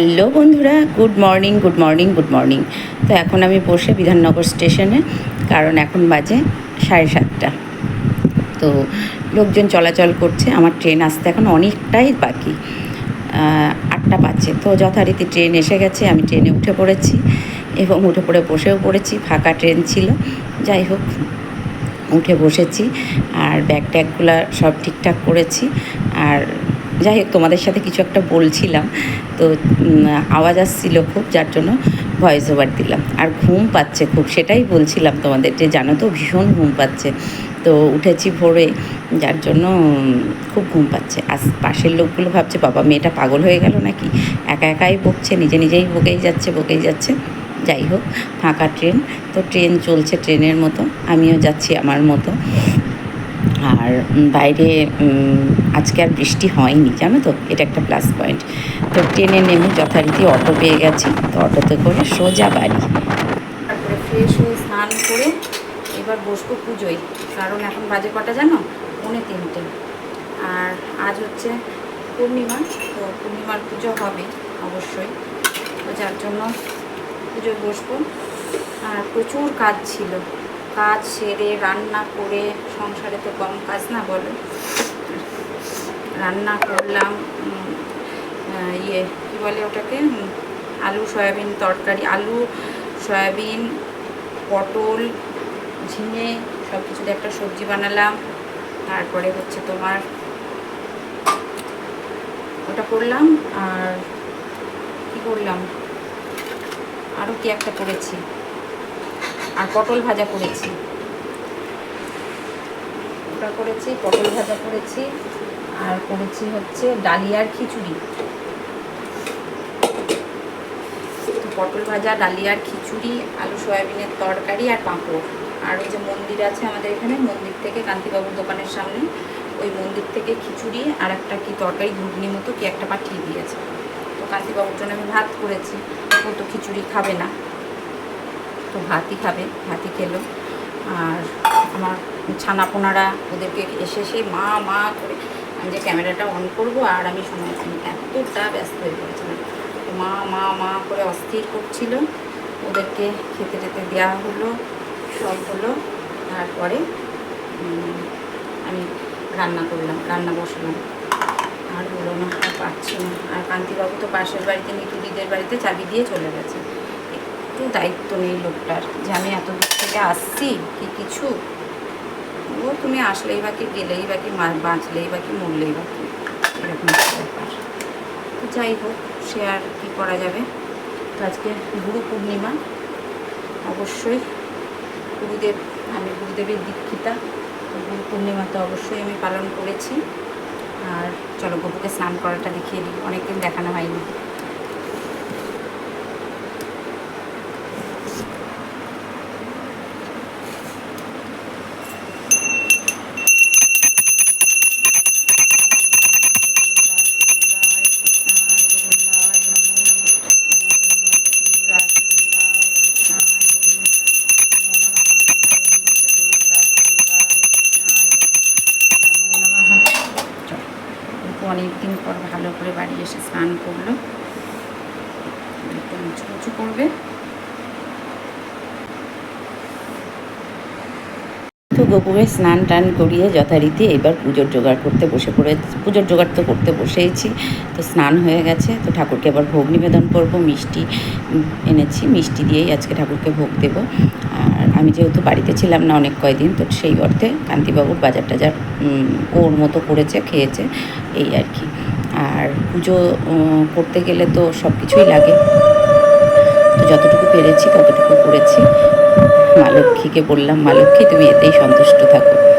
Hello বন্ধুরা, good morning good morning good morning. তো এখন আমি বসে বিধাননগর স্টেশনে, কারণ এখন বাজে সাড়ে সাতটা। তো লোকজন চলাচল করছে, আমার ট্রেন আসতে এখন অনেকটাই বাকি। আটটা বাজছে, তো যথারীতি ট্রেন এসে গেছে, আমি ট্রেনে উঠে পড়েছি এবং উঠে পড়ে বসেও পড়েছি, ফাঁকা ট্রেন ছিল। যাই হোক, উঠে বসেছি, আর ব্যাগ ট্যাগগুলো সব ঠিকঠাক করেছি, আর যাই হোক, তোমাদের সাথে কিছু একটা বলছিলাম, তো আওয়াজ আসছিল খুব, যার জন্য ভয়েস ওভার দিলাম। আর ঘুম পাচ্ছে খুব, সেটাই বলছিলাম তোমাদের যে, জানো তো, ভীষণ ঘুম পাচ্ছে। তো, উঠেছি ভোরে, যার জন্য খুব ঘুম পাচ্ছে। আর পাশের লোকগুলো ভাবছে, বাবা, মেয়েটা পাগল হয়ে গেল নাকি? একা একাই বকছে, নিজে নিজেই বকেই যাচ্ছে বকেই যাচ্ছে। যাই হোক, ফাঁকা ট্রেন, তো ট্রেন চলছে ট্রেনের মতো, আমিও যাচ্ছি আমার মতো। আর বাইরে আজকে আর বৃষ্টি হয়নি, জানো তো? এটা একটা প্লাস পয়েন্ট তো ট্রেনে নেমে যথারীতি অটো পেয়ে গেছি। তো অটোতে করে সোজা বাড়ি। তারপরে ফ্রেশ হয়ে স্নান করে এবার বসবো পুজোয়। কারণ এখন বাজে কটা জানো? পৌনে তিনটে। আর আজ হচ্ছে পূর্ণিমা, তো পূর্ণিমার পুজো হবে অবশ্যই। তো যার জন্য পুজোয় বসবো। আর প্রচুর কাজ ছিল। কাজ সেরে, রান্না করে, সংসারে তো কম কাজ না বলো? রান্না করলাম ইয়ে কী বলে ওটাকে? আলু, সয়াবিন তরকারি, আলু, সয়াবিন, পটল, ঝিঙে সব কিছু একটা সবজি বানালাম। তারপরে হচ্ছে তোমার ওটা করলাম, আর কি করলাম? আরও কি একটা করেছি? আর পটল ভাজা করেছি। ওটা করেছি, পটল ভাজা করেছি। আর করেছি হচ্ছে ডালিয়ার খিচুড়ি। পটল ভাজা, ডালিয়ার খিচুড়ি, আলু সয়াবিনের তরকারি আর পাঁপড়। আর ওই যে মন্দির আছে আমাদের এখানে, মন্দির থেকে কান্তিবাবুর দোকানের সামনে, ওই মন্দির থেকে খিচুড়ি আর একটা কি তরকারি ঘুগনি মতো কি একটা পাঠিয়ে দিয়েছে। তো কান্তিবাবুর জন্য আমি ভাত করেছি, ও তো খিচুড়ি খাবে না। তো ভাতই খাবে, ভাতই খেলো। আর আমার ছানাপোনারা ওদেরকে এসে সেই মা মা করে যে ক্যামেরাটা অন করব আর আমি সময় এতটা ব্যস্ত হয়ে পড়েছিলাম। মা মা মা করে অস্থির করছিল। ওদেরকে খেতে টেতে দেওয়া হলো, সব হলো। তারপরে আমি রান্না করলাম, রান্না বসলাম। আর হলো না, আর পাচ্ছি না। আর কান্তিবাবু তো পাশের বাড়িতে নিতুদিদের বাড়িতে চাবি দিয়ে চলে গেছে। একটু দায়িত্ব নেই লোকটার যে আমি এত দূর থেকে আসছি, কি কিছু? ও, তুমি আসলেই বা কি গেলেই বা কি মা- বাঁচলেই বা কি মরলেই বা কি? এরকম ব্যাপার। তো যাই হোক, সে আর কী করা যাবে? তো আজকে গুরু পূর্ণিমা। অবশ্যই গুরুদেব, আমি গুরুদেবের দীক্ষিতা। গুরু পূর্ণিমা তো অবশ্যই আমি পালন করেছি। আর চলো গপুকে স্নান করাটা দেখিয়ে দিই। অনেকদিন দেখানো হয়নি। করে বাড়ি এসে স্নান করল। একটু উঁচু উঁচু করবে। তো গোপুকে স্নান টান করিয়ে যথারীতি এবার পুজোর জোগাড় করতে বসে পড়ে, পুজোর জোগাড় তো করতে বসেইছি। তো স্নান হয়ে গেছে, তো ঠাকুরকে এবার ভোগ নিবেদন করব, মিষ্টি এনেছি, মিষ্টি দিয়েই আজকে ঠাকুরকে ভোগ দেব। আর আমি যেহেতু বাড়িতে ছিলাম না অনেক কয়দিন, তো সেই অর্থে কান্তিবাবুর বাজার টাজার ওর মতো করেছে, খেয়েছে, এই আর কি। আর পুজো করতে গেলে তো সব কিছুই লাগে। তো যতটুকু পেরেছি ততটুকু করেছি। মা লক্ষ্মীকে বললাম, মা লক্ষ্মী, তুমি এতেই সন্তুষ্ট থাকো।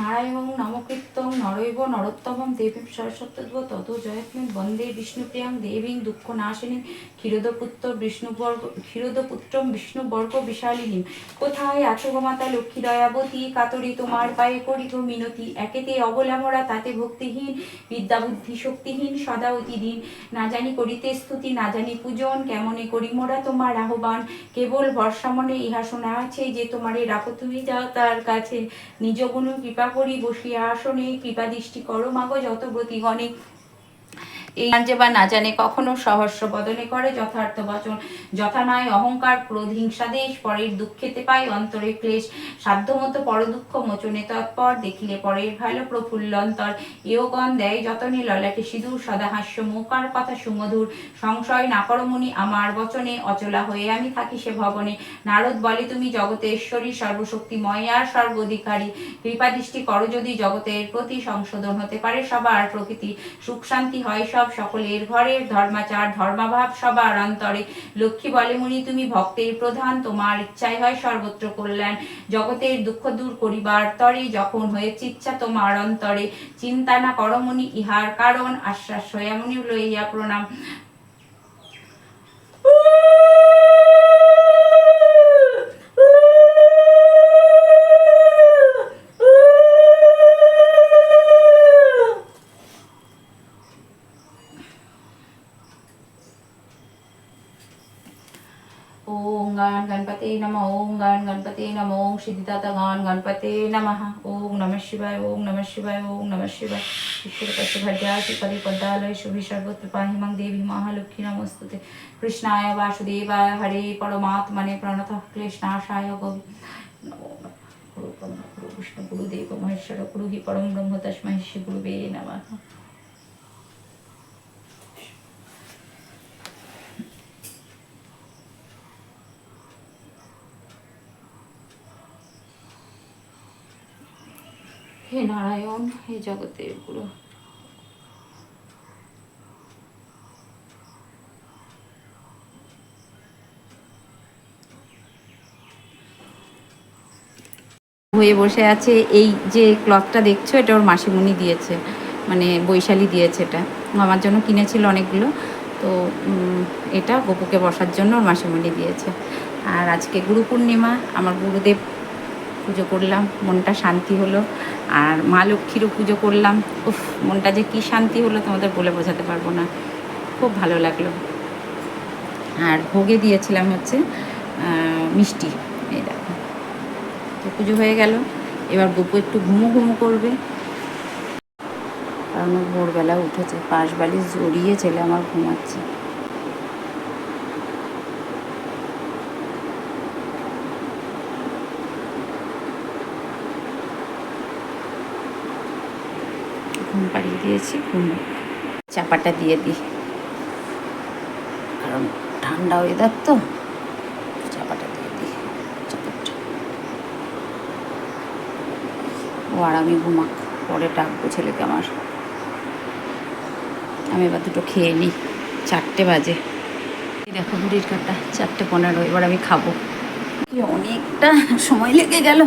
নারায়ণ নমকীর্তং নরৈব নরোত্তমম দেবীম সরস্বত্যদ্ব তত জয়ত্মী বন্দে বিষ্ণুপ্রিয়াং দেবীং দুঃখ নাশিনী ক্ষীরোদপুত্র বিষ্ণুবর্গ ক্ষীরোদপুত্রম বিষ্ণুবর্গ বিশালিনী কোথায় আছো গো মাতা লক্ষ্মী দয়াবতী? কাতরি তোমার পায়ে করি গো মিনতি। একেতে অবলামরা তাতে ভক্তিহীন বিদ্যা বুদ্ধি শক্তিহীন, সদা অতিদিন না জানি করিতে স্তুতি, না জানি পূজন, কেমনে করি মোরা তোমার আহ্বান? কেবল বর্ষা মনে ইহা শোনা আছে যে তোমারে রাখো তুমি যাও তার কাছে। নিজ গুণ কৃপা করি বসিয়া আসনে কৃপা দৃষ্টি করো মাগো যত ব্রতিগণে এই যে বা না জানে কখনো সহস্র বদনে করে যথার্থ বচন। যথা নয় অহংকার, ক্রোধ, হিংসা দেশ, পরের দুঃখেতে পাই অন্তরে ক্লেশ। সাধ্যমতো পর দুঃখ মোচনে তৎপর, দেখিলে পরের ভালো প্রফুল্ল অন্তর ইয়োগণ দেয় যতনে ললাটে সিঁদুর, সদা হাস্য মুখার কথা সুমধুর। সংশয় না করমনি আমার বচনে, অচলা হয়ে আমি থাকি সে ভবনে। নারদ বলে, তুমি জগতেশ্বরী, সর্বশক্তিময় আর সর্বাধিকারী। কৃপা দৃষ্টি করো যদি জগতের প্রতি সংশোধন হতে পারে সবার প্রকৃতি। সুখ শান্তি হয় সব সকলের ঘরের ধর্মাচার, ধর্মাভাব সবার অন্তরে। লক্ষ্মী বলে মুনি তুমি ভক্তের প্রধান, তোমার ইচ্ছাই হয় সর্বত্র কল্যাণ। জগতের দুঃখ দূর করিবার তরে যখন হয়েছে ইচ্ছা তোমার অন্তরে। চিন্তা না করমনি ইহার কারণ আশ্বাস হইয়ামনি লইয়া প্রণাম। नम, ओं गण गणपते नम ओम सिद्धिदाता गण गणपते नम ओम नम शिवाय, ओं नम शिवाय, ओं नम शिवाय। ईश्वर कस्य भद्रासि पदे पद्दालय शुभि सर्वत्र पाहि मं देवी महालक्ष्मी नमस्तुते। कृष्णाय वासुदेवाय हरे परमात्मने प्रणत क्लेशनाशाय गौ नमो नमः। गुरु गुरु विष्णु गुरुदेव, महेश्वर गुरु हि परम ब्रह्म तस्मै श्री गुरुवे नमः। হে নারায়ণ, হে জগতের গুরু। হয়ে বসে আছে, এই যে ক্লথটা দেখছ, এটা ওর মাসিমণি দিয়েছে মানে বৈশালী দিয়েছে এটা। আমার জন্য কিনেছিল অনেকগুলো, তো এটা গপুকে বসার জন্য ওর মাসিমণি দিয়েছে। আর আজকে গুরু পূর্ণিমা আমার গুরুদেব পুজো করলাম, মনটা শান্তি হলো। আর মা লক্ষ্মীরও পুজো করলাম। উফ, মনটা যে কী শান্তি হলো তোমাদের বলে বোঝাতে পারব না। খুব ভালো লাগল। আর ভোগে দিয়েছিলাম হচ্ছে মিষ্টি। এই দেখো। তো পুজো হয়ে গেল। এবার গপু একটু ঘুমো ঘুমো করবে। কারণ ভোরবেলা উঠেছে। পাশ বালিশ জড়িয়ে ছেলে আমার ঘুমাচ্ছে ঘুম পাড়িয়ে দিয়েছি, ঘুম। চাপাটা দিয়ে দিই। কারণ ঠান্ডা ওয়েদার তো, চাপাটা দিয়ে দিই। চাপাটা ও আর আমি ঘুমাক, পরে ডাকবো ছেলেকে আমার। আমি এবার দুটো খেয়ে নিই, চারটে বাজে। দেখো ঘুড়ির কাটা, চারটে পনেরো, এবার আমি খাব। অনেকটা সময় লেগে গেল।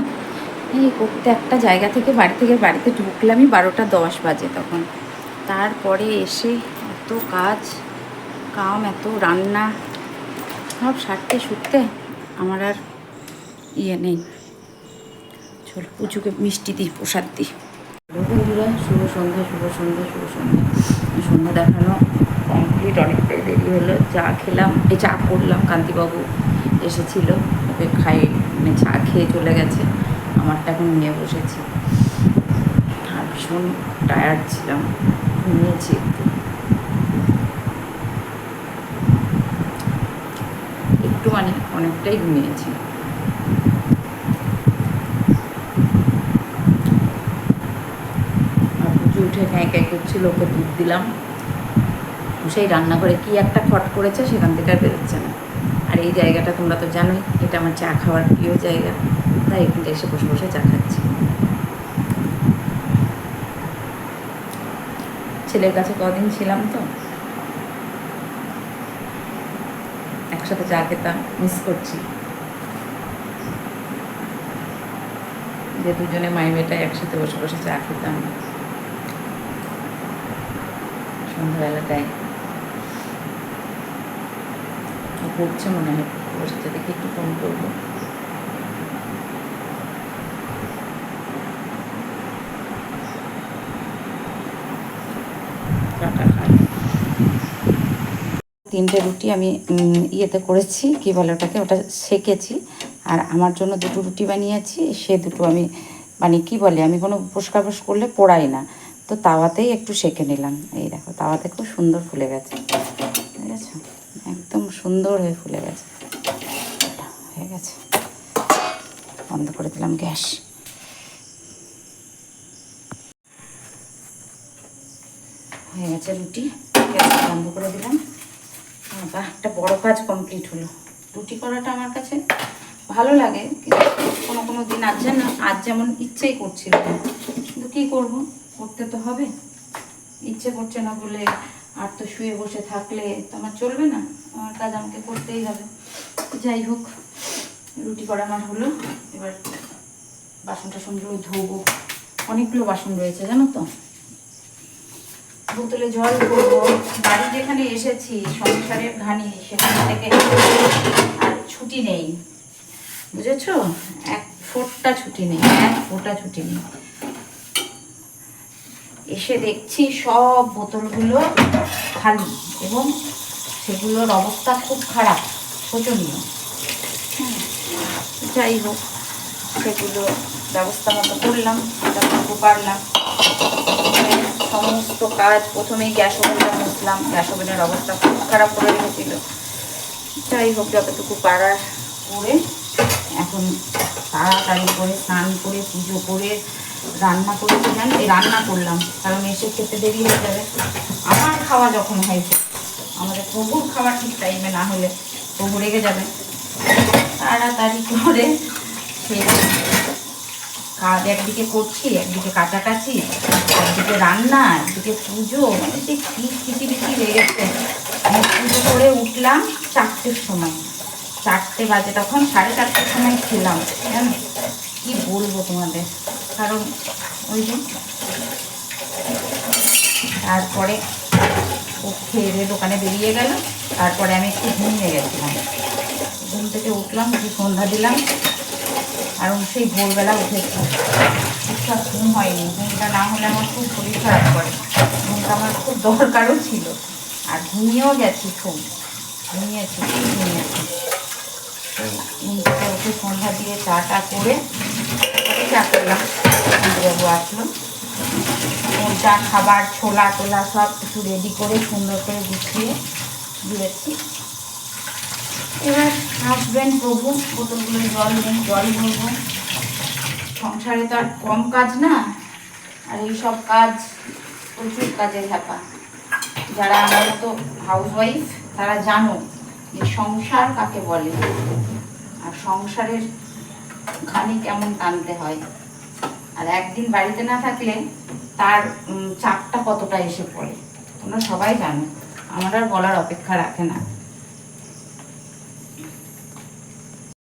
এই করতে একটা জায়গা থেকে বাড়ি থেকে বাড়িতে ঢুকলামই বারোটা দশ বাজে তখন। তারপরে এসে এত কাজ, কাম, এত রান্না, সব সারতে শুটতে আমার আর ইয়ে নেই। চলো, পুজোকে মিষ্টি দিই, প্রসাদ দিই। বন্ধুরা, শুভ সন্ধ্যা শুভ সন্ধ্যা শুভ সন্ধ্যা। সন্ধ্যা দেখানো কমপ্লিট অনেকটাই দেরি হলো। চা খেলাম, এই চা করলাম। কান্তিবাবু এসেছিল, ওকে খাই মানে চা খেয়ে চলে গেছে। আমারটা এখন নিয়ে বসেছি। আর ভীষণ টায়ার্ড ছিলাম, ঘুমিয়েছি একটু। একটু মানে অনেকটাই ঘুমিয়েছি। উঠে ক্যাঁ ক্যাঁ করছিল ওকে দুধ দিলাম। সেই রান্নাঘরে কি একটা খট করেছে সেখান থেকে আর বেরোচ্ছে না। আর এই জায়গাটা তোমরা তো জানোই, এটা আমার চা খাওয়ার প্রিয় জায়গা। তাই এখানটা এসে বসে বসে চা খাচ্ছি। ছেলের কাছে কদিন ছিলাম তো। একসাথে চা খেতাম মিস করছি। যে দুজনে মাই বেটায় একসাথে বসে বসে চা খেতাম। সন্ধ্যাবেলাটায়। পড়ছে মনে হয় বসতে দেখে একটু ফোন করব টাটা খাই তিনটে রুটি আমি ইয়েতে করেছি, কি বলে ওটাকে? ওটা সেকেছি। আর আমার জন্য দুটো রুটি বানিয়েছি, সে দুটো আমি মানে কি বলে, আমি কোনো পুষ্কার পুষ করলে পোড়াই না। তো তাওয়াতেই একটু সেকে নিলাম। এই দেখো, তাওয়াতে খুব সুন্দর ফুলে গেছে। ঠিক আছে একদম সুন্দর হয়ে ফুলে গেছে। হয়ে গেছে। বন্ধ করে দিলাম গ্যাস। হয়ে গেছে রুটি। গ্যাস বন্ধ করে দিলাম। বাহ, একটা বড় কাজ কমপ্লিট হলো। রুটি করাটা আমার কাছে ভালো লাগে, কিন্তু কোনো কোনো দিন আজ যেন, আজ যেমন ইচ্ছেই করছিল কিন্তু কী করব? করতে তো হবে। ইচ্ছে করছে না বলে আর তো শুয়ে বসে থাকলে তো আমার চলবে না। আমার কাজ আমাকে করতেই হবে। যাই হোক, রুটি করা আমার হলো। এবার বাসন টাসনগুলো ধোবো। অনেকগুলো বাসন রয়েছে, জানো তো? বোতলে জল করব বাড়ি যেখানে এসেছি, সংসারের ঘানি, সেখান থেকে আর ছুটি নেই। বুঝেছ? এক ফোঁটা ছুটি নেই, এক ফোঁটা ছুটি নেই। এসে দেখছি সব বোতলগুলো খালি এবং সেগুলোর অবস্থা খুব খারাপ, শোচনীয়। যাই হোক, সেগুলো ব্যবস্থা মতো করলাম যতটুকু পারলাম। সমস্ত কাজ, প্রথমেই গ্যাস ওভেনটা মুছলাম। গ্যাস ওভেনের অবস্থা খুব খারাপ করে রেখেছিল যাই হোক, যতটুকু পারার করে এখন তাড়াতাড়ি করে স্নান করে, পুজো করে রান্না করেছি জান এই রান্না করলাম, কারণ এসে খেতে দেরি হয়ে যাবে। আমার খাওয়া যখন হয়েছে, আমাদের প্রভুর খাওয়া ঠিক টাইমে না হলে প্রভু রেগে যাবে। তাড়াতাড়ি করে সেই কাজ, একদিকে করছি, একদিকে কাছাকাছি, একদিকে রান্না, একদিকে পুজো মানে যে কী খিচিবিচি লেগেছে। পুজো করে উঠলাম চারটের সময়। চারটে বাজে তখন, সাড়ে চারটের সময় খেলাম, জানো? কি বলব তোমাদের? কারণ ওই যে তারপরে ও খেয়ে দোকানে বেরিয়ে গেল, তারপরে আমি একটু ঘুমিয়ে গেছিলাম। ঘুম থেকে উঠলাম, একটু সন্ধ্যা দিলাম কারণ সেই ভোরবেলা উঠেছি ঠিকঠাক ঘুম হয়নি। ঘুমটা না হলে আমার খুব শরীর খারাপ করে। ঘুমটা আমার খুব দরকারও ছিল। আর ঘুমিয়েও গেছি খুব। ঘুমিয়েছি খুব ঘুমিয়েছি। থেকে উঠে সন্ধ্যা দিয়ে চা টা করে চা করলাম। বাবু আসলো। চা খাবার ছোলা টোলা সব কিছু রেডি করে সুন্দর করে গুছিয়ে দিয়েছি। এবার হাসবেন প্রভু বোতলগুলো জল নেই জল ভরবো সংসারে তো আর কম কাজ না, আর এই সব কাজ প্রচুর কাজের হ্যাপা। যারা আমার মতো হাউস ওয়াইফ তারা জানো যে সংসার কাকে বলে, আর সংসারের ঘানি কেমন টানতে হয়। আর একদিন বাড়িতে না থাকলে তার চাপটা কতটা এসে পড়ে, তোমরা সবাই জানো। আমার আর বলার অপেক্ষা রাখে না।